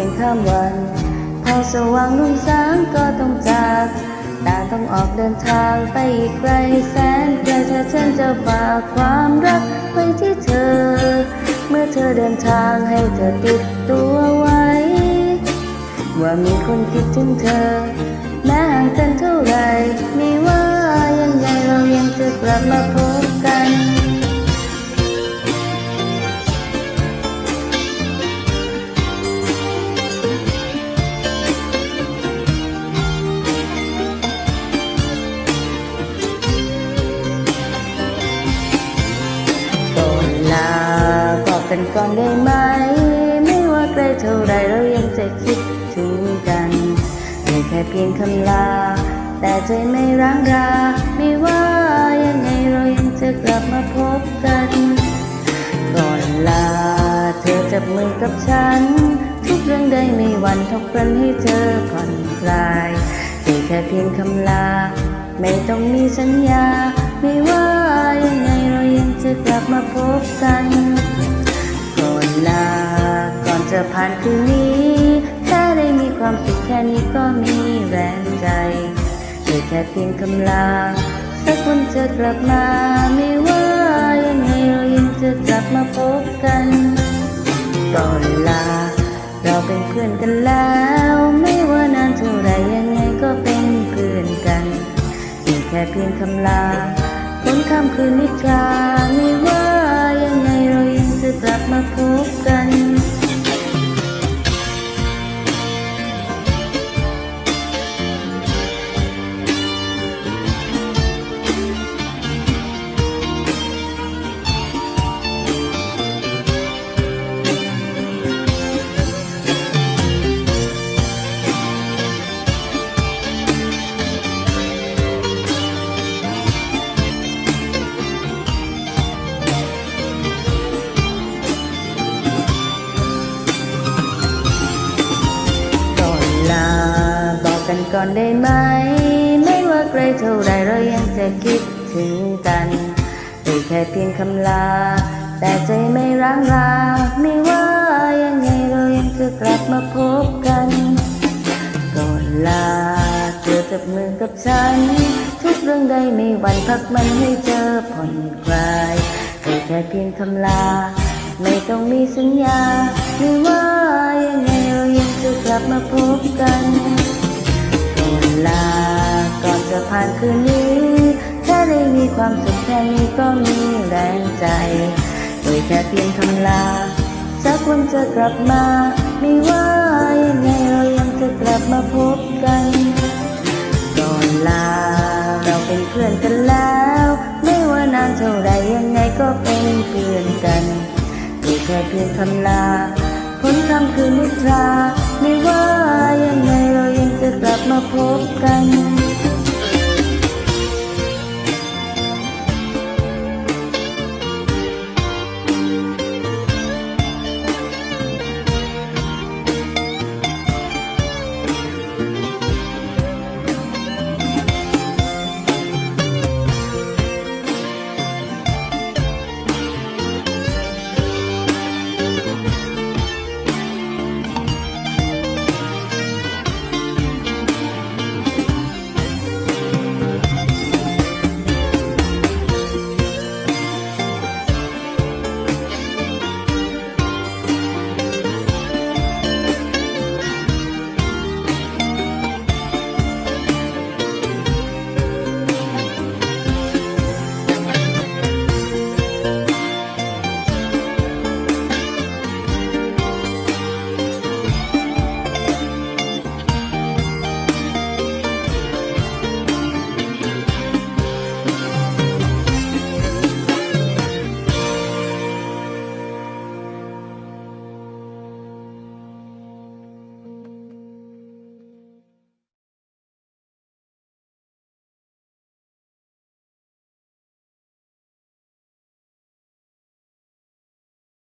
พียงข้ามวันพอสว่างรุ่งสางก็ต้องจากตาต้องออกเดินทางไปอีกไกลแสนไกลถ้าฉันจะฝากความรักไว้ที่เธอ เมื่อเธอเดินทางให้เธอติดตัวไว้ ว่ามีคนคิดถึงเธอแม้ห่างกันเท่าไรไม่ว่ายังไงเรายังจะกลับมาพบ ก่อนลาบอกกันก่อนได้ไหม ไม่ว่าไกลเท่าไรเรายังจะคิดถึงกันไม่แค่เพียงคำลา แต่ใจไม่ร้างราไม่ว่ายังไงเรายังจะกลับมาพบกัน ก่อนลา เธอจับมือกับฉัน ทุกเรื่องได้ไม่วันทบกันให้เธอผ่อนคลายแต่แค่เพียงคำลา ไม่ต้องมีสัญญาไม่ว่า มาพบกัน ก่อนลา ก่อนจะผ่านคืนนี้ แค่ได้มีความสุขแค่นี้ก็มีแรงใจแต่แค่เพียงคำลา สักวันจะกลับมาไม่ว่ายังไงเรายังจะกลับมาพบกัน ก่อนลา เราเป็นเพื่อนกันแล้ว ไม่ว่านานเท่าไรยังไงก็เป็นเพื่อนกันมีแค่เพียงคำลา คนข้ามคืนนิทรา ก่อนได้ไหม ไม่ว่าไกลเท่าไรเรายังจะคิดถึงกันได้แค่เพียงคำลา แต่ใจไม่ร้างรา ไม่ว่ายังไงเรายังจะกลับมาพบกัน ก่อนลาเธอจับมือกับฉัน ทุกเรื่องใดไม่หวั่นพักมันให้เจอผ่อนคลายแต่แค่เพียงคำลา ไม่ต้องมีสัญญา ไม่ว่ายังไงเรายังจะกลับมาพบกัน ลา ก่อนจะผ่านคืนนี้ แค่ได้มีความสุขแค่นี้ก็มีแรงใจ โดยแค่เพียงคำลาสักวันจะกลับมา ไม่ว่ายังไงเรายังจะกลับมาพบกัน ก่อนลา เราเป็นเพื่อนกันแล้ว ไม่ว่านานเท่าไรยังไงก็เป็นเพื่อนกันเพียแค่เพียงคำลา พ้นคำคือนิทราไม่ว่ายังไงเรายังจะกลับมา พบกัน